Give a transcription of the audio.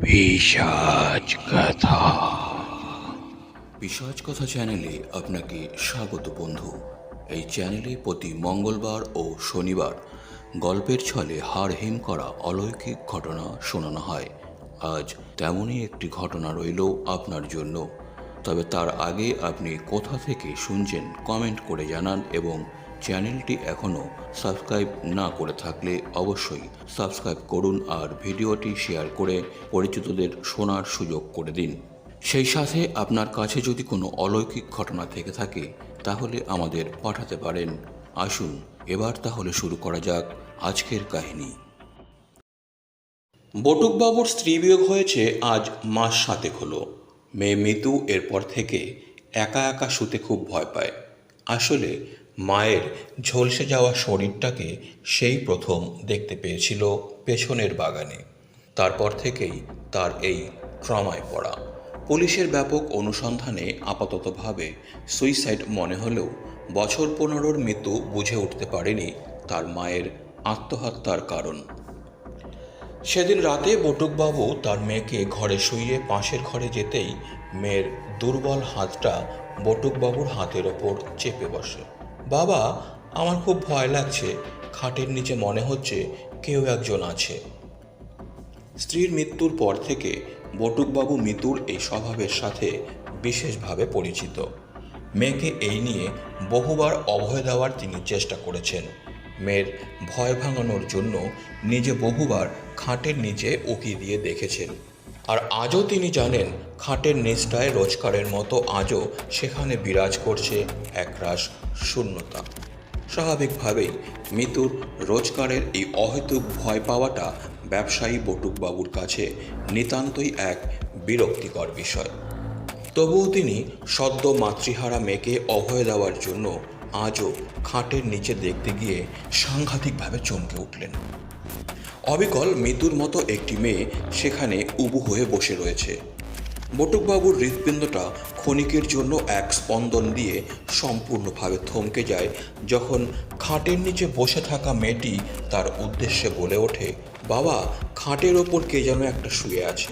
পিশাচ কথা। পিসাজ কথা চ্যানেলে আপনাকে স্বাগত বন্ধু। এই চ্যানেলে প্রতি মঙ্গলবার ও শনিবার গল্পের ছলে হাড় হিম করা অলৌকিক ঘটনা শোনানো হয়। আজ তেমনই একটি ঘটনা রইল আপনার জন্য। তবে তার আগে আপনি কোথা থেকে শুনছেন কমেন্ট করে জানান এবং চ্যানেলটি এখনও সাবস্ক্রাইব না করে থাকলে অবশ্যই সাবস্ক্রাইব করুন আর ভিডিওটি শেয়ার করে পরিচিতদের শোনার সুযোগ করে দিন। সেই সাথে আপনার কাছে যদি কোনো অলৌকিক ঘটনা থেকে থাকে, তাহলে আমাদের পাঠাতে পারেন। আসুন, এবার তাহলে শুরু করা যাক আজকের কাহিনী। বটুকবাবুর স্ত্রী বিয়োগ হয়েছে আজ মাস সাতেক হলো। মেয়ে মিতু এরপর থেকে একা একা শুতে খুব ভয় পায়। আসলে মায়ের ঝলসে যাওয়া শরীরটাকে সেই প্রথম দেখতে পেয়েছিল পেছনের বাগানে। তারপর থেকেই তার এই ট্রমায় পড়া। পুলিশের ব্যাপক অনুসন্ধানে আপাততভাবে সুইসাইড মনে হলেও বছর পনেরোর মৃত্যু বুঝে উঠতে পারেনি তার মায়ের আত্মহত্যার কারণ। সেদিন রাতে বটুকবাবু তার মেয়েকে ঘরে শুইয়ে পাশের ঘরে যেতেই মেয়ের দুর্বল হাতটা বটুকবাবুর হাতের ওপর চেপে বসে। বাবা, আমার খুব ভয় লাগছে। খাটের নিচে মনে হচ্ছে কেউ একজন আছে। স্ত্রীর মৃত্যুর পর থেকে বটুকবাবু মিতুর এই স্বভাবের সাথে বিশেষভাবে পরিচিত। মেয়েকে এই নিয়ে বহুবার অভয় দেওয়ার তিনি চেষ্টা করেছেন। মেয়ের ভয় ভাঙানোর জন্য নিজে বহুবার খাটের নিচে উকি দিয়ে দেখেছেন। আর আজও তিনি জানেন, খাটের নিচটায় রোজকারের মতো আজও সেখানে বিরাজ করছে একরাশ শূন্যতা। স্বাভাবিকভাবেই মিতুর রোজগারের এই অহেতুক ভয় পাওয়াটা ব্যবসায়ী বটুকবাবুর কাছে নিতান্তই এক বিরক্তিকর বিষয়। তবুও তিনি সদ্য মাতৃহারা মেয়েকে অভয় দেওয়ার জন্য আজও খাটের নিচে দেখতে গিয়ে সাংঘাতিকভাবে চমকে উঠলেন। অবিকল মৃত্যুর মতো একটি মেয়ে সেখানে উবু হয়ে বসে রয়েছে। বটুকবাবুর হৃৎপিণ্ডটা ক্ষণিকের জন্য এক স্পন্দন দিয়ে সম্পূর্ণভাবে থমকে যায় যখন খাটের নিচে বসে থাকা মেয়েটি তার উদ্দেশ্যে বলে ওঠে, বাবা, খাটের ওপর কে যেন একটা শুয়ে আছে।